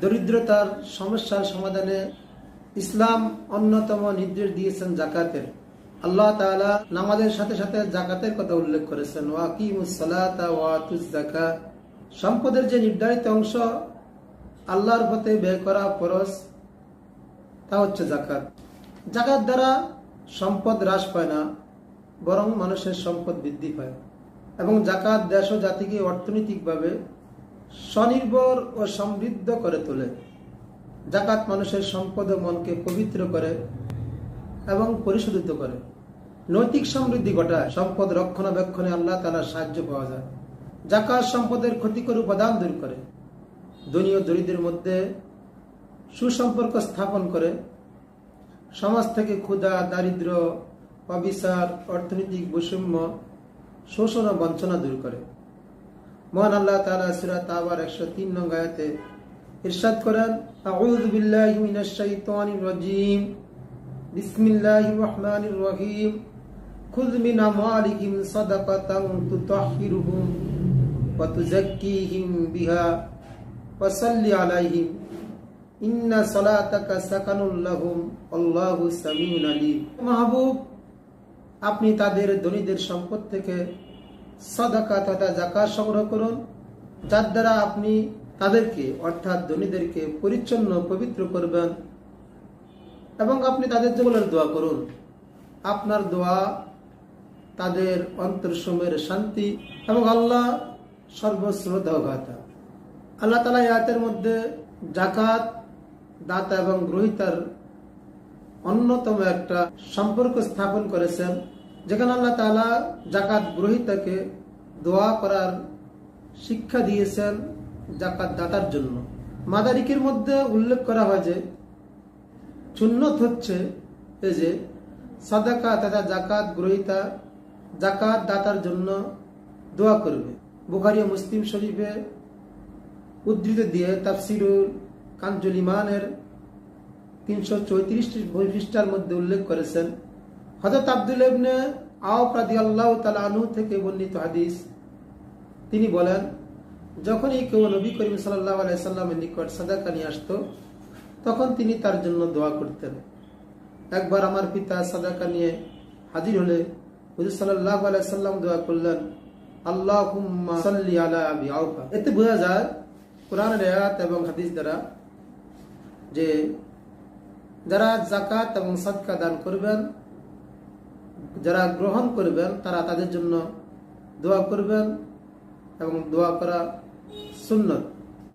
দরিদ্রতার সমস্যার সমাধানে ইসলাম অন্যতম নির্দেশ দিয়েছেন জাকাতের। আল্লাহ তাআলা নামাজের সাথে সাথে জাকাতের কথা উল্লেখ করেছেন। যাকাত। সম্পদের যে নির্ধারিত অংশ আল্লাহর পথে ব্যয় করা ফরজ, তা হচ্ছে জাকাত জাকাত দ্বারা সম্পদ হ্রাস পায় না, বরং মানুষের সম্পদ বৃদ্ধি পায়। এবং জাকাত দেশ ও জাতিকে অর্থনৈতিকভাবে স্বনির্ভর ও সমৃদ্ধ করে তোলে। জাকাত মানুষের সম্পদ ও মনকে পবিত্র করে এবং পরিশোধিত করে। নৈতিক সমৃদ্ধি ঘটায়, সম্পদ রক্ষণাবেক্ষণে আল্লাহ তালার সাহায্য পাওয়া যায়। জাকাত সম্পদের ক্ষতিকর উপাদান দূর করে। ও দরিদ্রের মধ্যে সুসম্পর্ক স্থাপন করে। সমাজ থেকে ক্ষুধা, দারিদ্র, অবিচার, অর্থনৈতিক বৈষম্য, শোষণ ও বঞ্চনা দূর করে। মহান আল্লাহ তালা সূরা তাবার 103 নং আয়াতে ইরশাদ করেন, আউযু বিল্লাহি মিনাশ শাইতানির রাজীম। বিসমিল্লাহির রহমানির রহিম। খুয মিন আমওয়ালিহিম সাদাকাতান তুতাহহিরুহুম ওয়া তুযাক্কিহিম বিহা ওয়া সাল্লি আলাইহিম। ইন্না সালাতাকা সাকানুল লাহুম। আল্লাহু সামিউন আলিম। মাহবুব, আপনি তাদের ধনীদের সম্পদ থেকে সদাকা তথা জাকাত সংগ্রহ করুন, যার দ্বারা আপনি তাদেরকে, অর্থাৎ ধনীদেরকে পরিচ্ছন্ন, পবিত্র করবেন এবং আপনি তাদের জন্য দোয়া করুন। আপনার দোয়া তাদের অন্তরসমের শান্তি এবং আল্লাহ সর্বশ্রদ্ধাঘাতা। আল্লাহ তালা আয়াতের মধ্যে জাকাত, দাতা এবং গ্রহিতার অন্যতম একটা সম্পর্ক স্থাপন করেছেন। যেখানে আল্লাহ তালা জাকাত গ্রহিতাকে দোয়া করার শিক্ষা দিয়েছেন জাকাত দাতার জন্য। মাদারিকের মধ্যে উল্লেখ করা হয় যে, সুন্নত হচ্ছে এই যে, সাদাকা তথা জাকাত গ্রহিতা জাকাত দাতার জন্য দোয়া করবে। বুখারি ও মুসলিম শরীফে উদ্ধৃত দিয়ে তাফসিরুল কাঞ্জুল ইমানের তিনশো চৌত্রিশটি পৃষ্ঠার মধ্যে উল্লেখ করেছেন হজরত আব্দুল ইবনে আওফ রাদিয়াল্লাহু তাআলা আনহু থেকে বর্ণিত হাদিস। তিনি বলেন, যখনই কেউ নবী করিম সাল্লাল্লাহু আলাইহি সাল্লামের নিকট সাদাকা নিয়ে আসতো, তখন তিনি তার জন্য দোয়া করতেন। একবার আমার পিতা সাদাকা নিয়ে হাজির হলে হুজুর সাল্লাল্লাহু আলাইহি সাল্লাম দোয়া করলেন, আল্লাহুম্মা সাল্লি আলা আবি আওফা। এতে বোঝা যায়, কোরআনের আয়াত এবং হাদিস দ্বারা যে যারা জাকাত এবং সাদকা দান করবেন যারা গ্রহণ করবেন তারা তাদের জন্য দোয়া করবেন এবং দোয়া করা সুন্নত।